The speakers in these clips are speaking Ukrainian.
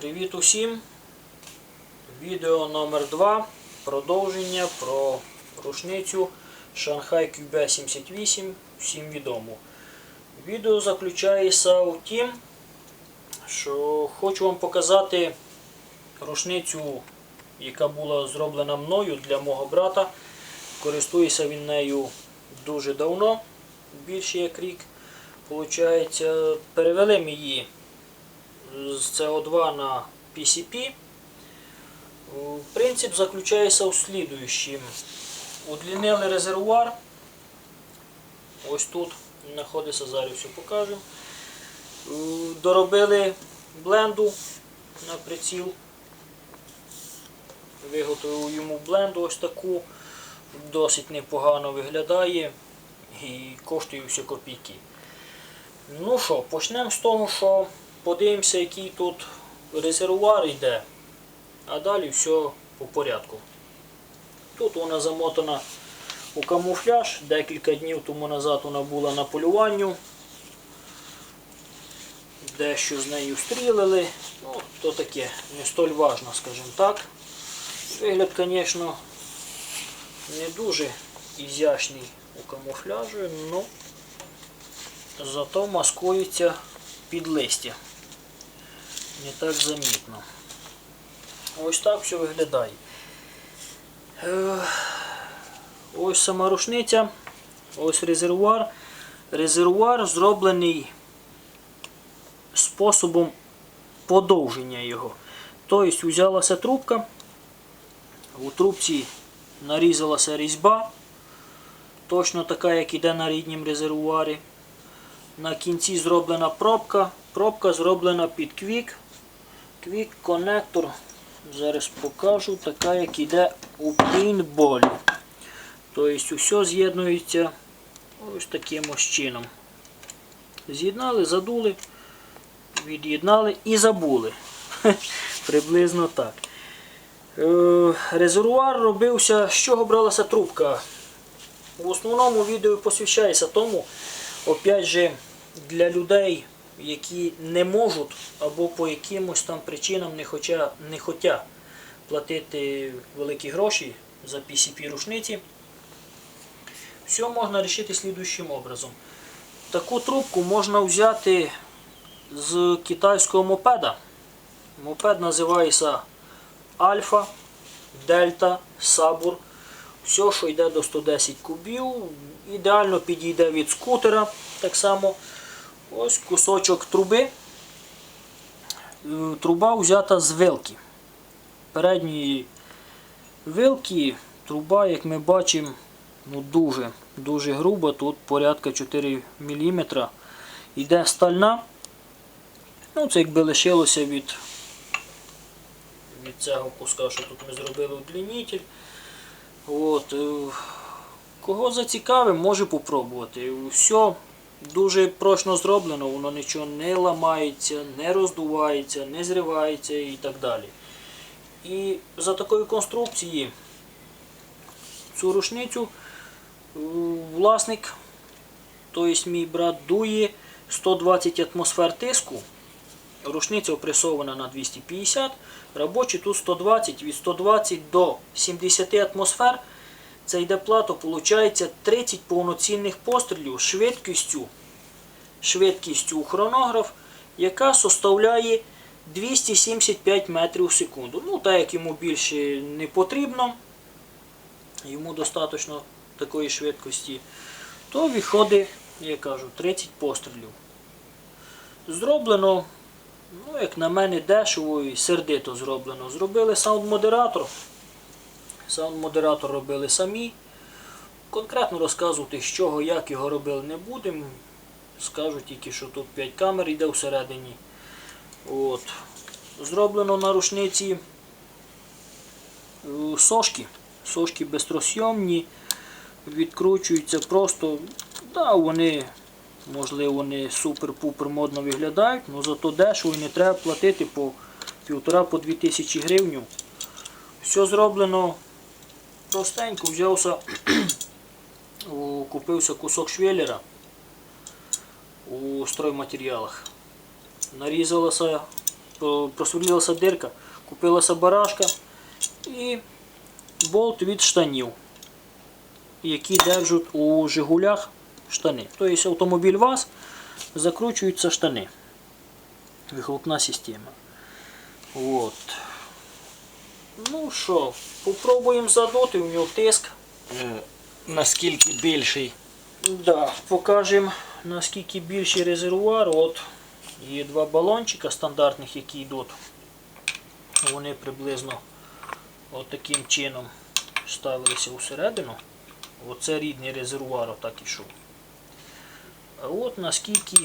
Привіт усім! Відео номер 2 Продовження про рушницю Shanghai QB78 всім відому. Відео заключається у тім, що хочу вам показати рушницю, яка була зроблена мною для мого брата. Користується він нею дуже давно, більше як рік. Получається, перевели ми її з CO2 на PCP. Принцип заключається у слідуючим. Удлінили резервуар. Ось тут знаходиться, зараз все покажемо. Доробили бленду на приціл. Виготовив йому бленду ось таку. Досить непогано виглядає і коштує все копійки. Ну що, почнемо з того, що подивимося, який тут резервуар йде, а далі все по порядку. Тут вона замотана у камуфляж, декілька днів тому назад вона була на полюванню. Дещо з нею стрілили. Ну, то таке, не столь важно, скажімо так. Вигляд, звісно, не дуже ізящний у камуфляжі, але зато маскується під листя. Не так замітно. Ось так все виглядає. Е, Ось сама рушниця, ось резервуар. Резервуар зроблений способом подовження його. Тобто взялася трубка, у трубці нарізалася різьба, точно така, як іде на ріднім резервуарі. На кінці зроблена пробка. Пробка зроблена під квік. Квік конектор. Зараз покажу, така, як іде у пейнтболі. Тобто все з'єднується ось таким ось чином. З'єднали, задули, від'єднали і забули. Приблизно так. Е, Резервуар робився, з чого бралася трубка. В основному відео посвящається тому, опять же, для людей, які не можуть або по якимось там причинам не хоча, не хотя платити великі гроші за PCP рушниці, все можна вирішити слідуючим образом. Таку трубку можна взяти з китайського мопеда. Мопед називається Альфа, Дельта, Сабур. Все, що йде до 110 кубів, ідеально підійде від скутера. Так само ось кусочок труби. Е, Труба взята з вилки. Передньої вилки труба, як ми бачимо, ну дуже, дуже груба, тут порядка 4 мм. Йде стальна. Ну, це якби лишилося від, від цього куска, що тут ми зробили удлінитель. От, е, кого зацікавив, може попробувати. Все дуже прочно зроблено, воно нічого не ламається, не роздувається, не зривається і так далі. І за такої конструкції цю рушницю е, власник, тобто мій брат дує 120 атмосфер тиску. Рушниця опресована на 250, робочий тут 120, від 120 до 70 атмосфер. Це йде плато, виходить 30 повноцінних пострілів швидкістю, швидкістю у хронограф, яка составляє 275 метрів в секунду. Ну, так як йому більше не потрібно, йому достатньо такої швидкості, то виходить, я кажу, 30 пострілів. Зроблено Ну, як на мене, дешево і сердито зроблено. Зробили саунд-модератор. Саунд-модератор робили самі. Конкретно розказувати, з чого, як його робили, не будемо. Скажу тільки, що тут 5 камер йде всередині. От. Зроблено на рушниці е, сошки. Сошки безтросйомні, відкручуються просто, да, вони Можливо, не супер-пупер модно виглядають, але зато дешево і не треба платити по півтора по дві тисячі гривень. Все зроблено простенько, взявся, купився кусок швеллера у стройматеріалах. Нарізалася про- просверлилася дирка, купилася барашка і болт від штанів, які держать у Жигулях штани. Тобто автомобіль ВАЗ закручуються штани. Вихлопна система. От. Ну що, попробуємо задути, у нього тиск. Е, Наскільки більший? Да, покажемо наскільки більший резервуар. От є два балончика стандартних, які йдуть. Вони приблизно от таким чином ставилися усередину. Оце рідний резервуар отак ішов. А от наскільки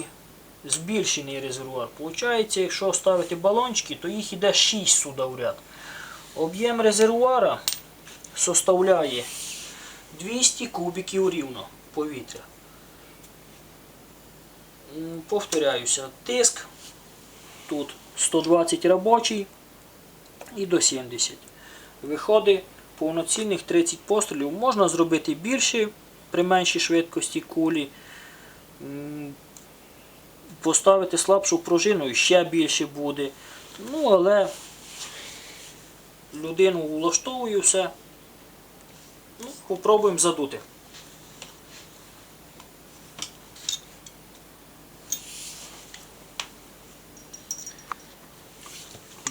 збільшений резервуар. Получається, якщо ставити балончики, то їх іде 6 сюди в ряд. Об'єм резервуара составляє 200 кубиків рівно повітря. Повторяюся, тиск тут 120 робочий і до 70. Виходить повноцінних 30 пострілів. Можна зробити більше при меншій швидкості кулі. Поставити слабшу пружину і ще більше буде. Ну, але людину влаштовує все. Ну, попробуємо задути.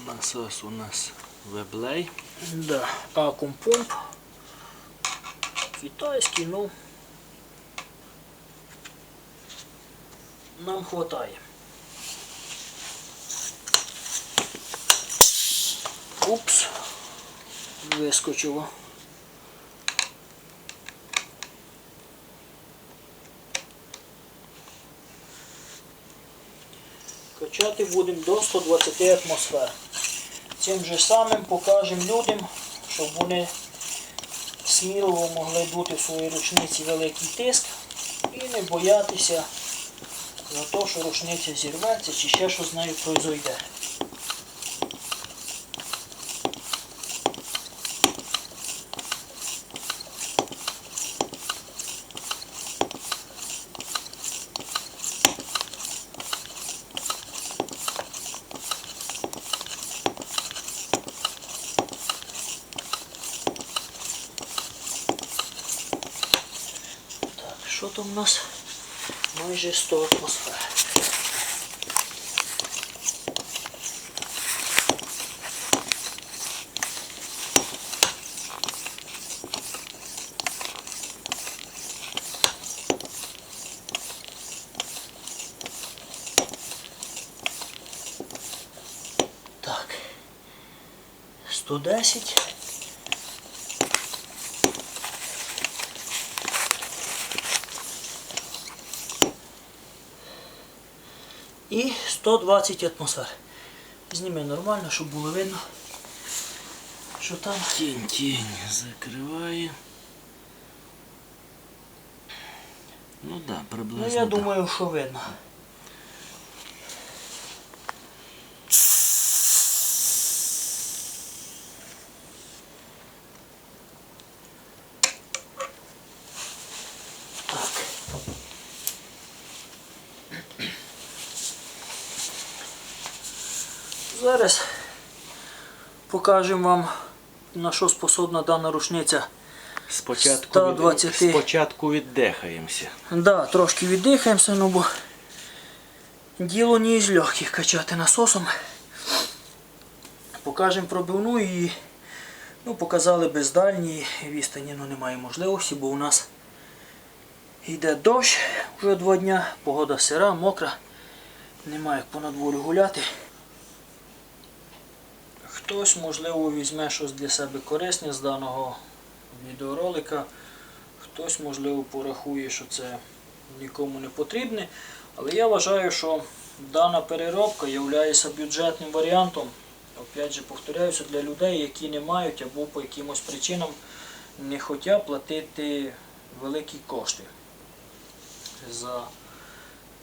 Насос у нас веблей. Да, акумпомп. Китайський, ну. Нам хватає. Упс. Вискочило. Качати будемо до 120 атмосфер. Цим же самим покажемо людям, щоб вони сміливо могли дути в своїй рушниці великий тиск і не боятися за те, що рушниця зірветься чи ще що з нею произойде. Там у нас? Майже 100 атмосфер. Так. 110. І 120 атмосфер. Зніми нормально, щоб було видно, що там. Тінь, тінь закриває. Ну да, Ну я так. думаю, що видно. Зараз покажемо вам на що способна дана рушниця. Спочатку, 120. від... Спочатку віддихаємося. Да, трошки віддихаємося, ну бо діло не із легких качати насосом. Покажемо пробивну і ну, показали без дальньої відстані, ну немає можливості, бо у нас йде дощ вже два дня, погода сира, мокра, немає як по надвору гуляти. Хтось, можливо, візьме щось для себе корисне з даного відеоролика. Хтось, можливо, порахує, що це нікому не потрібне. Але я вважаю, що дана переробка є бюджетним варіантом. Опять же, повторяюся, для людей, які не мають або по якимось причинам не хочуть платити великі кошти за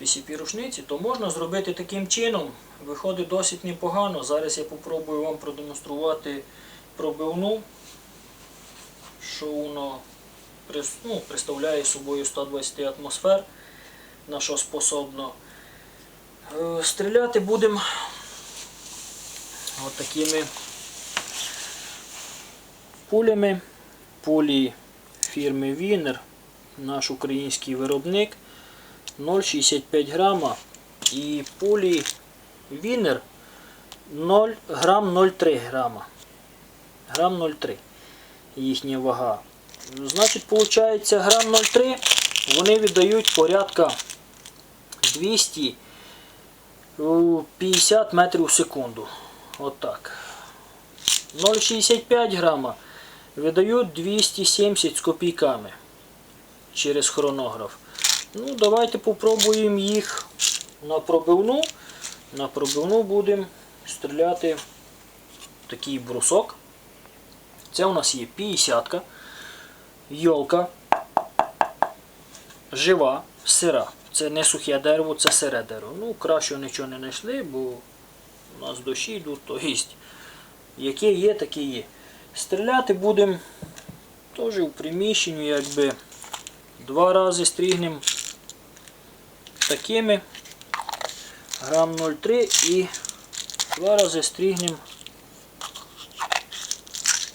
PCP-рушниці, то можна зробити таким чином. Виходить досить непогано. Зараз я попробую вам продемонструвати пробивну, що воно ну, представляє собою 120 атмосфер, на що способно. Е, Стріляти будемо от такими пулями. Пулі фірми Вінер, наш український виробник 0,65 грама. І пулі Вінер 0 грам 0,3 грама. Грам 0,3 їхня вага. Значить, виходить, грам 0,3 вони віддають порядка 250 метрів в секунду. Отак. 0,65 грама видають 270 з копійками через хронограф. Ну, давайте попробуємо їх на пробивну. На пробивну будемо стріляти в такий брусок. Це у нас є 50-ка, йолка, жива, сира. Це не сухе дерево, це сире дерево. Ну, краще нічого не знайшли, бо у нас дощі йдуть, то гість. Яке є, таке є. Стріляти будемо теж у приміщенні, якби два рази стрігнемо такими грам 0,3 і два рази стрігнемо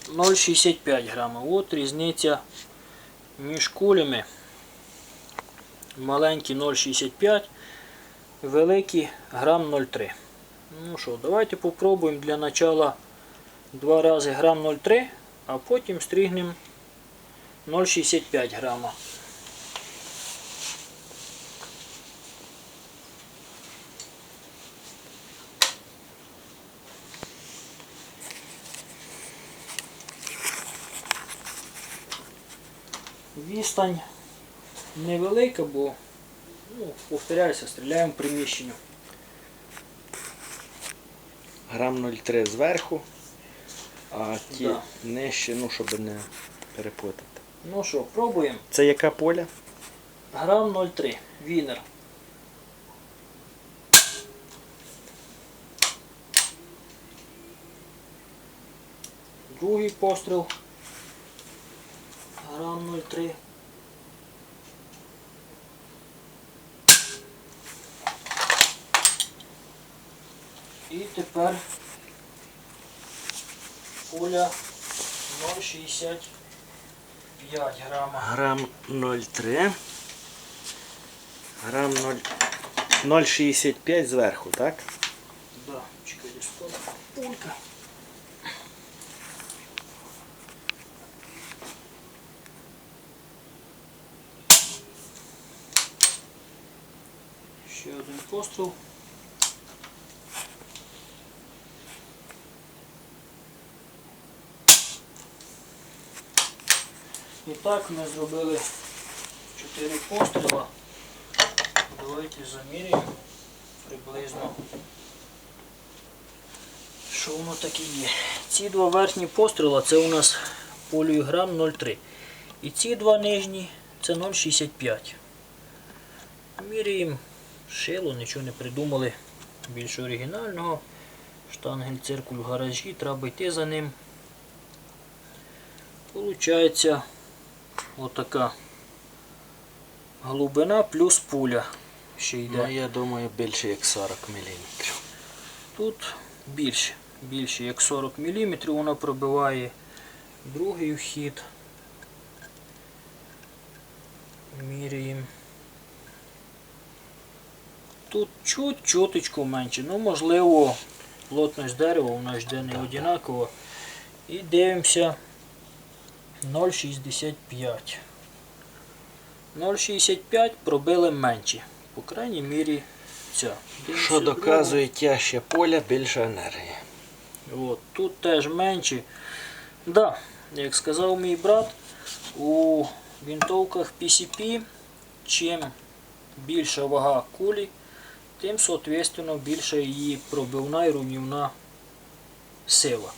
0,65 грама. От різниця між кулями. Маленькі 0,65, великі грам 0,3. Ну що, давайте попробуємо для начала два рази грам 0,3, а потім стрігнемо 0,65 грама. Відстань невелика, бо, ну, повторяюся, стріляємо в приміщення. Грам 0,3 зверху, а ті Да. нижче, ну, щоб не переплутати. Ну що, пробуємо. Це яка поля? Грам 0,3. Вінер. Другий постріл. Грам 0,3. І тепер пуля 0,65 грама. Грам 0,3. Грам 0... 0,65 зверху, так? Да, чекай, десь тут пулька. Ще один постріл. І так ми зробили 4 постріла. Давайте заміряємо приблизно що воно таке є. Ці два верхні постріла це у нас поліограм 0,3. І ці два нижні це 0,65. Міряємо шило, нічого не придумали більш оригінального. Штангель циркуль в гаражі, треба йти за ним. Получається отака глибина плюс пуля. Ще йде. Ну, я думаю, більше як 40 мм. Тут більше, більше як 40 мм вона пробиває другий вхід. Міряємо. Тут чуть чуточку менше, ну можливо плотність дерева у нас йде не однаково. І дивимося 0,65. 0,65 пробили менше. По крайній мірі ця. Дивимося Що доказує тяжче поля, більше енергії. От, тут теж менше. Да, як сказав мій брат, у винтовках PCP, чим більша вага кулі, тим, соответственно, більше її пробивна і руйнівна сила.